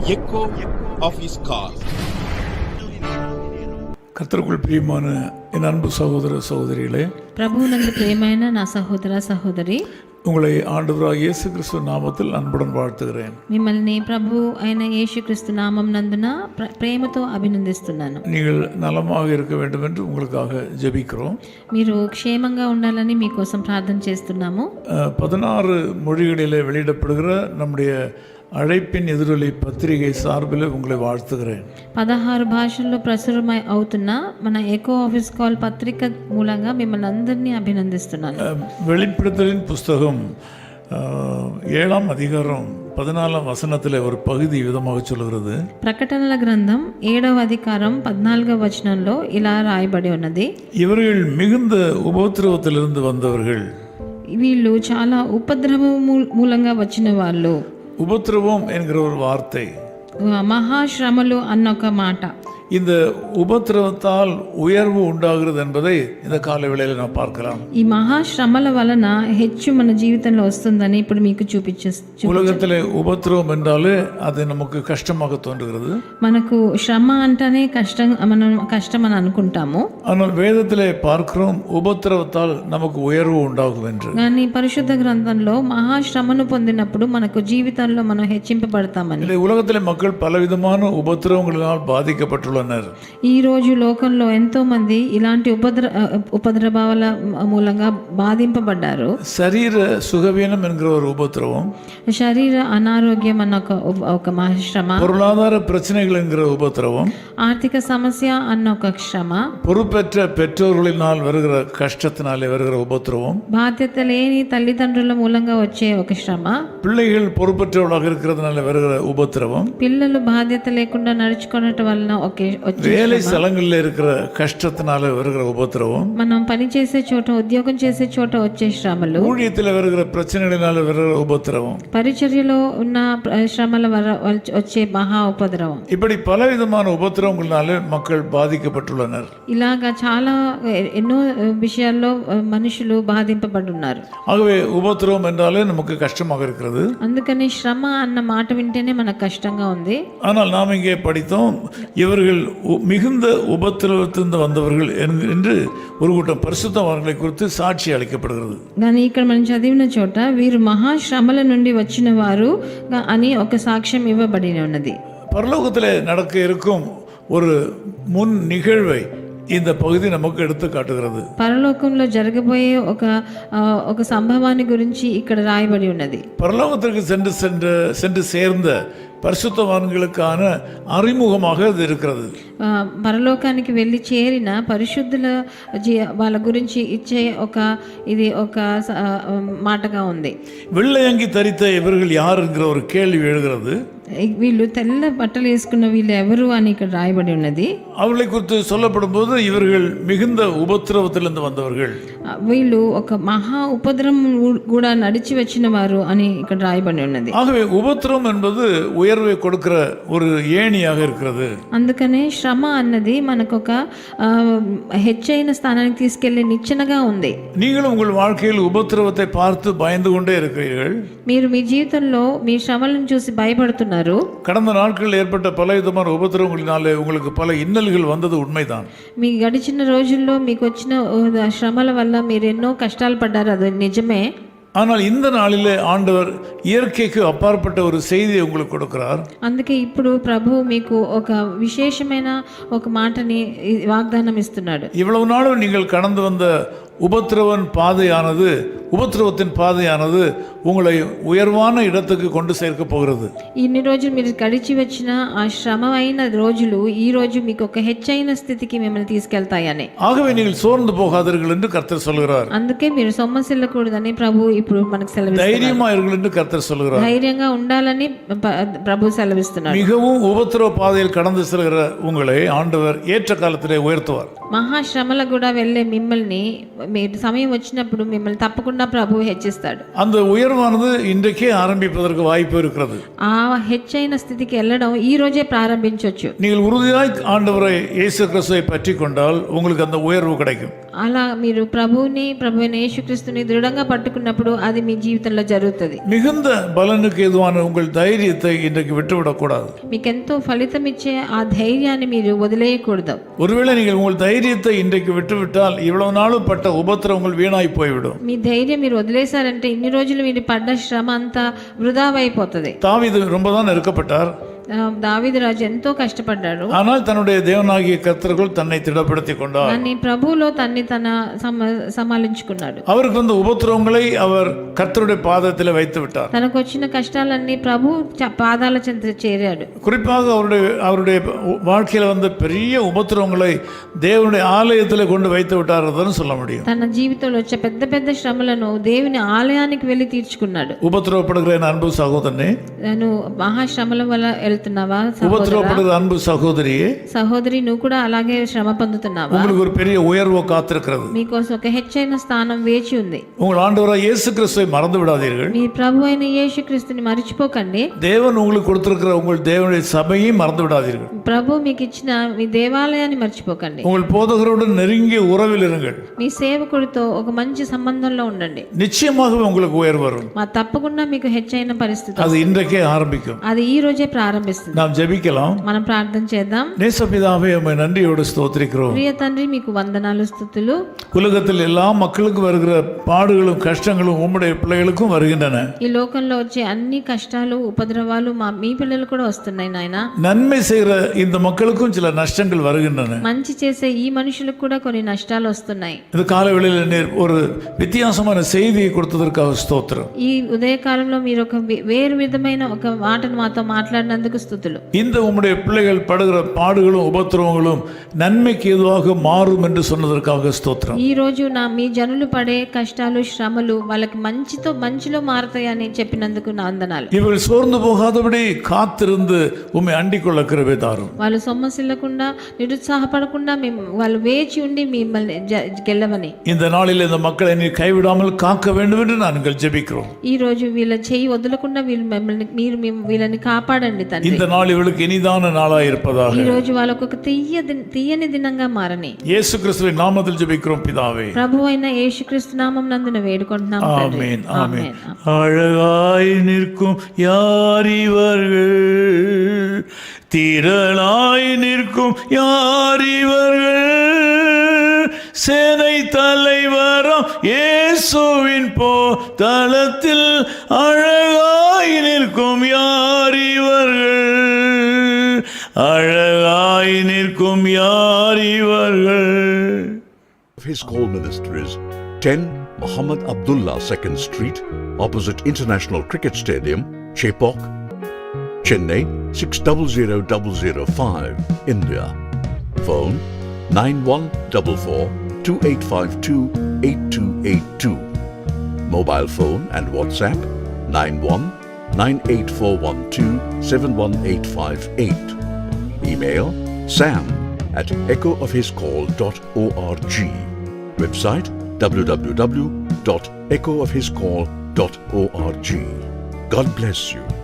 echo of his call. கர்த்தருக்குள் பிரியமான என் அன்பு சகோதர சகோதரிகளே ప్రభువునందు ప్రియమైన నా సహోదర సహోదరి உங்களை ஆண்டவராக இயேசு கிறிஸ்துவ நாமத்தில் அன்புடன் வாழ்த்துகிறேன் మిమ్మల్ని ప్రభు అయిన యేసుక్రీస్తు నామం నందున ప్ర- ప్రేమతో అభినందిస్తున్నాను நீங்கள் நலமாக இருக்க வேண்டும் என்று உங்களுக்காக ஜெபிக்கிறோம் మీరు క్షేమంగా ఉండాలని మీకోసం ప్రార్థన చేస్తున్నాము அஹ், பதினாறு மொழிகளிலே வெளியிடப்படுகிற நம்முடைய அழைப்பின் எதிரொலி பத்திரிகை சார்பில் உங்களை வாழ்த்துகிறேன் పదహారు భాషల్లో ప్రచురమై అవుతున్న మన ఎకో ఆఫీస్ కాల్ పత్రిక మూలంగా మిమ్మల్ని అందరినీ అభినందిస్తున్నాను அஹ், வெளிப்படுத்தலின் புஸ்தகம் அஹ், ஏழாம் அதிகாரம் பதினாலாம் வசனத்தில் ஒரு பகுதி விதமாக சொல்கிறது ప్రకటనల గ్రంథం ఏడవ అధికారం పద్నాలుగవ వచనంలో ఇలా రాయబడి ఉన్నది இவர்கள் மிகுந்த உபத்திரவத்திலிருந்து வந்தவர்கள் వీళ్ళు చాలా ఉపద్రవం మూ- మూలంగా వచ్చిన వాళ్ళు ఉపద్రవం ఎన్గిర ఒక వార్త మహాశ్రమలు అన్న ఒక మాట இந்த உபத்திரவத்தால் உயர்வு உண்டாகிறது என்பதை இந்த கால வேளையில் நாம் பார்க்கலாம் ఈ మహాశ్రమల వలన హెచ్చు మన జీవితంలో వస్తుందని ఇప్పుడు మీకు చూపించే చూ- உலகத்திலே உபத்திரவம் என்றாலே அது நமக்கு கஷ்டமாக தோன்றுகிறது మనకు శ్రమ అంటేనే కష్టం మనం కష్టం అని అనుకుంటాము ஆனால் வேதத்திலே பார்க்கிறோம் உபத்திரவத்தால் நமக்கு உயர்வு உண்டாகும் என்று కానీ పరిశుద్ధ గ్రంథంలో మహాశ్రమను పొందినప్పుడు మనకు జీవితంలో మనం హెచ్చింపబడతామని இல்லை உலகத்திலே மக்கள் பலவிதமான உபத்திரவங்களினால் பாதிக்கப்பட்டுள்ளனர் ఈ రోజు లోకంలో ఎంతో మంది ఇలాంటి ఉపద్ర ఉపద్రవాల మూలంగా బాధింపబడ్డారు சரீர சுகவீனம் என்கிற ஒரு உபத்திரவம் శరీర అనారోగ్యం అన్న ఒక ఒక మహాశ్రమ பொருளாதார பிரச்சனைகள் என்கிற உபத்திரவம் ఆర్థిక సమస్య అన్న ఒక శ్రమ பொறுப்பற்ற பெற்றோர்களினால் வருகிற கஷ்டத்தினாலே வருகிற உபத்திரவம் బాధ్యత లేని తల్లిదండ్రుల మూలంగా వచ్చే ఒక శ్రమ பிள்ளைகள் பொறுப்பற்றவர்களாக இருக்கிறதுனால வருகிற உபத்திரவம் పిల్లలు బాధ్యత లేకుండా నడుచుకోవటం వలన ఒకే వచ్చే வேலை ஸ்தலங்களில் இருக்கிற கஷ்டத்தினால வருகிற உபத்திரவம் మనం పని చేసే చోట ఉద్యోగం చేసే చోట వచ్చే శ్రమలు ஊழியத்தில் வருகிற பிரச்சனைகளினால வருகிற உபத்திரவம் పరిచర్యలో ఉన్న ప్ర- శ్రమల వర వచ్చే మహా ఉపద్రవం இப்படி பலவிதமான உபத்திரவங்களினாலே மக்கள் பாதிக்கப்பட்டுள்ளனர் ఇలాగా చాలా ఎ- ఎన్నో విషయాల్లో మనుషులు బాధింపబడున్నారు ஆகவே உபத்திரவம் என்றாலே நமக்கு கஷ்டமாக இருக்கிறது అందుకని శ్రమ అన్న మాట వింటేనే మనకు కష్టంగా ఉంది ஆனால் நாம் இங்கே படித்தோம் இவர்கள் உ- மிகுந்த உபத்திரவத்திலிருந்து வந்தவர்கள் என்- என்று ஒரு கூட்டம் பரிசுத்தவான்களை குறித்து சாட்சி அளிக்கப்படுகிறது కానీ ఇక్కడ మనం చదివిన చోట వీరు మహాశ్రమల నుండి వచ్చిన వారు గా- అని ఒక సాక్ష్యం ఇవ్వబడి ఉన్నది பரலோகத்தில் நடக்க இருக்கும் ஒரு முன் நிகழ்வை இந்த பகுதி நமக்கு எடுத்து காட்டுகிறது పరలోకంలో జరగబోయే ఒక ఆ, ఒక సంభవాన్ని గురించి ఇక్కడ రాయబడి ఉన్నది பரலோகத்திற்கு சென்று சென்று சென்று சேர்ந்த பரிசுத்தவான்களுக்கான அறிமுகமாக இது இருக்கிறது ఆ, పరలోకానికి వెళ్ళి చేరిన పరిశుద్ధుల జీ వాళ్ళ గురించి ఇచ్చే ఒక ఇది ఒక స- ఆ, మాటగా ఉంది வெள்ளையங்கி தரித்த இவர்கள் யார் என்கிற ஒரு கேள்வி எழுகிறது ఈ- వీళ్ళు తెల్ల బట్టలు వేసుకున్న వీళ్ళు ఎవరు అని ఇక్కడ రాయబడి ఉన్నది அவர்களை குறித்து சொல்லப்படும் போது இவர்கள் மிகுந்த உபத்திரவத்திலிருந்து வந்தவர்கள் ఆ, వీళ్ళు ఒక మహా ఉపద్రవం కూడా నడిచి వచ్చిన వారు అని ఇక్కడ రాయబడి ఉన్నది ஆகவே உபத்திரவம் என்பது உயர்வை கொடுக்கிற ஒரு ஏணியாக இருக்கிறது అందుకనే శ్రమ అన్నది మనకు ఒక ఆ, హెచ్చైన స్థానానికి తీసుకెళ్లే నిచ్చెనగా ఉంది நீங்களும் உங்கள் வாழ்க்கையில் உபத்திரவத்தை பார்த்து பயந்து கொண்டே இருக்கிறீர்கள் మీరు మీ జీవితంలో మీ శ్రమలను చూసి భయపడుతున్నారు கடந்த நாட்களில் ஏற்பட்ட பல விதமான உபத்திரவங்களினாலே உங்களுக்கு பல இன்னல்கள் வந்தது உண்மைதான் మీ గడిచిన రోజుల్లో మీకు వచ్చిన ఆ, శ్రమల వల్ల మీరు ఎన్నో కష్టాలు పడ్డారు అది నిజమే ஆனால் இந்த நாளிலே ஆண்டவர் இயற்கைக்கு அப்பாற்பட்ட ஒரு செய்தியை உங்களுக்கு கொடுக்கிறார் అందుకే ఇప్పుడు ప్రభు మీకు ఒక విశేషమైన ఒక మాటని ఈ వాగ్దానం ఇస్తున్నాడు இவ்வளவு நாளும் நீங்கள் கடந்து வந்த உபத்திரவன் பாதையானது உபத்திரவத்தின் பாதையானது உங்களை உயர்வான இடத்துக்கு கொண்டு சேர்க்க போகிறது ఇన్ని రోజులు మీరు గడిచి వచ్చిన ఆ శ్రమ అయిన రోజులు ఈ రోజు మీకు ఒక హెచ్చైన స్థితికి మిమ్మల్ని తీసుకెళ్తాయని ஆகவே நீங்கள் சோர்ந்து போகாதீர்கள் என்று கர்த்தர் சொல்கிறார் అందుకే మీరు సొమ్మసిల్లకూడదని ప్రభు ఇప్పుడు మనకు సెలవు தைரியமா இருங்கள் என்று கர்த்தர் சொல்கிறார் ధైర్యంగా ఉండాలని ప- ప్రభు సెలవిస్తున్నాడు மிகவும் உபத்திரவ பாதையில் கடந்து செல்கிற உங்களை ஆண்டவர் ஏற்ற காலத்திலே உயர்த்துவார் మహాశ్రమల కూడా వెళ్ళే మిమ్మల్ని మీరు సమయం వచ్చినప్పుడు మిమ్మల్ని తప్పకుండా ప్రభువు హెచ్చిస్తాడు அந்த உயர்வானது இன்றைக்கே ஆரம்பிப்பதற்கு வாய்ப்பு இருக்கிறது ఆ హెచ్చైన స్థితికి వెళ్ళడం ఈ రోజే ప్రారంభించవచ్చు நீங்கள் உறுதியாய் ஆண்டவரை இயேசு கிறிஸ்துவை பற்றி கொண்டால் உங்களுக்கு அந்த உயர்வு கிடைக்கும் అలా మీరు ప్రభువుని ప్రభు అయిన యేసుక్రీస్తుని దృఢంగా పట్టుకున్నప్పుడు అది మీ జీవితంలో జరుగుతుంది மிகுந்த பலனுக்கு எதுவான உங்கள் தைரியத்தை இன்றைக்கு விட்டுவிடக்கூடாது మీకెంతో ఫలితం ఇచ్చే ఆ ధైర్యాన్ని మీరు వదిలేయకూడదు ஒருவேளை நீங்கள் உங்கள் தைரியத்தை இன்றைக்கு விட்டுவிட்டால் இவ்வளவு நாளும் பட்ட உபத்திரவங்கள் வீணாய் போய்விடும் మీ ధైర్యం మీరు వదిలేశారంటే ఇన్ని రోజులు మీరు పడ్డ శ్రమ అంతా వృధా అయిపోతుంది தாவீது ரொம்ப தான் நெருக்கப்பட்டார் ఆ, దావీదు రాజు ఎంతో కష్టపడ్డాడు ஆனால் தன்னுடைய தேவனாகிய கர்த்தர்கள் தன்னை திடப்படுத்திக் கொண்டார் కానీ ప్రభువులో తన్ని తన సమ సమాలించుకున్నాడు அவருக்கு வந்த உபத்திரவங்களை அவர் கர்த்தருடைய பாதத்தில் வைத்து விட்டார் తనకు వచ్చిన కష్టాలన్నీ ప్రభు చ- పాదాల చెంత చేరాడు குறிப்பாக அவருடைய அவருடைய வாழ்க்கையில் வந்த பெரிய உபத்திரவங்களை தேவனுடைய ஆலயத்தில் கொண்டு வைத்து விட்டார்தான் சொல்ல முடியும் తన జీవితంలో వచ్చే పెద్ద పెద్ద శ్రమలను దేవుని ఆలయానికి వెళ్ళి తీర్చుకున్నాడు உபத்திரவப்படுகிற என் அன்பு சகோதரனே నువ్వు మహాశ్రమల వల్ల వెళ్తున్నావా సహోదరా? உபத்திரவப்படுகிற அன்பு சகோதரியே సహోదరి నువ్వు కూడా అలాగే శ్రమ పొందుతున్నావా உங்களுக்கு ஒரு பெரிய உயர்வு காத்திருக்கிறது మీకోసం ఒక హెచ్చైన స్థానం వేచి ఉంది உங்கள் ஆண்டவராக இயேசு கிறிஸ்துவை மறந்து விடாதீர்கள் మీ ప్రభు అయిన యేసుక్రీస్తుని మర్చిపోకండి தேவன் உங்களுக்கு கொடுத்திருக்கிற உங்கள் தேவனுடைய சபையை மறந்து விடாதீர்கள் ప్రభు మీకు ఇచ్చిన మీ దేవాలయాన్ని మర్చిపోకండి உங்கள் போதகருடன் நெருங்கிய உறவில் இருங்கள் మీ సేవకుడితో ఒక మంచి సంబంధంలో ఉండండి நிச்சயமாகவே உங்களுக்கு உயர்வு வரும் మా తప్పకుండా మీకు హెచ్చైన పరిస్థితి அது இன்றைக்கே ஆரம்பிக்கும் అది ఈ రోజే ప్రారంభిస్తుంది நாம் ஜெபிக்கலாம் మనం ప్రార్థన చేద్దాం நேசபிதாவே உம்மை நன்றியோடு ஸ்தோத்திரிக்கிறோம் ప్రియ తండ్రి మీకు వందనాలు స్థుతులు உலகத்தில் எல்லா மக்களுக்கும் வருகிற பாடுகளும் கஷ்டங்களும் உம்முடைய பிள்ளைகளுக்கும் வருகின்றன ఈ లోకంలో వచ్చే అన్ని కష్టాలు ఉపద్రవాలు మా మీ పిల్లలు కూడా వస్తున్నాయి నాయన நன்மை செய்கிற இந்த மக்களுக்கும் சில நஷ்டங்கள் வருகின்றன మంచి చేసే ఈ మనుషులకు కూడా కొన్ని నష్టాలు వస్తున్నాయి இந்த காலவெளியில் நீர் ஒரு வித்தியாசமான செய்தியை கொடுத்ததற்காக ஸ்தோத்திரம் ఈ ఉదయకాలంలో మీరు ఒక వే- వేరు విధమైన ఒక మాటను మాతో మాట్లాడినందుకు స్థుతులు இந்த உம்முடைய பிள்ளைகள் படுகிற பாடுகளும் உபத்திரவங்களும் நன்மைக்கு ஏதுவாக மாறும் என்று சொன்னதற்காக ஸ்தோத்திரம் ఈ రోజు నా మీ జనులు పడే కష్టాలు శ్రమలు వాళ్ళకి మంచితో మంచిలో మారతాయని చెప్పినందుకు నా వందనాలు இவர்கள் சோர்ந்து போகாதபடி காத்திருந்து உம்மை அண்டிக் கொள்ள கிருபை தாரும் వాళ్ళు సొమ్మసిల్లకుండా నిరుత్సాహపడకుండా మేము వాళ్ళు వేచి ఉండి మిమ్మల్ని జ- గెలవని இந்த நாளில் இந்த மக்களை நீ கைவிடாமல் காக்க வேண்டும் என்று நாங்கள் ஜெபிக்கிறோம் ఈ రోజు వీళ్ళ చెయ్యి వదలకుండా వీళ్ళు మిమ్మల్ని మీరు మేము వీళ్ళని కాపాడండి తండ్రి இந்த நாள் இவளுக்கு இனிதான நாளாய் இருப்பதாக ఈ రోజు వాళ్ళకు ఒక తీయ దిన- తీయని దినంగా మారని இயேசு கிறிஸ்துவின் நாமத்தில் ஜெபிக்கிறோம் பிதாவே ప్రభు అయిన యేసుక్రీస్తు నామం నందున వేడుకుంటున్నాం తండ్రి. ஆமென் ஆமென் ఆమేన్. அழகாய் நிற்கும் யார் இவர்கள் திரளாய் நிற்கும் யார் இவர்கள் சேனை தலைவரம் இயேசுவின் போ தளத்தில் அழகாய் நிற்கும் யார் இவர்கள் அழகாய் நிற்கும் யார் இவர்கள் of his call ministries 10 Muhammad Abdullah 2nd Street, opposite International Cricket Stadium, Chepok, Chennai 600005, India. Phone 9144 2852 8282. Mobile phone and WhatsApp 91 98412 71858. Email sam at echoofhiscall.org. Website www.echoofhiscall.org. God bless you.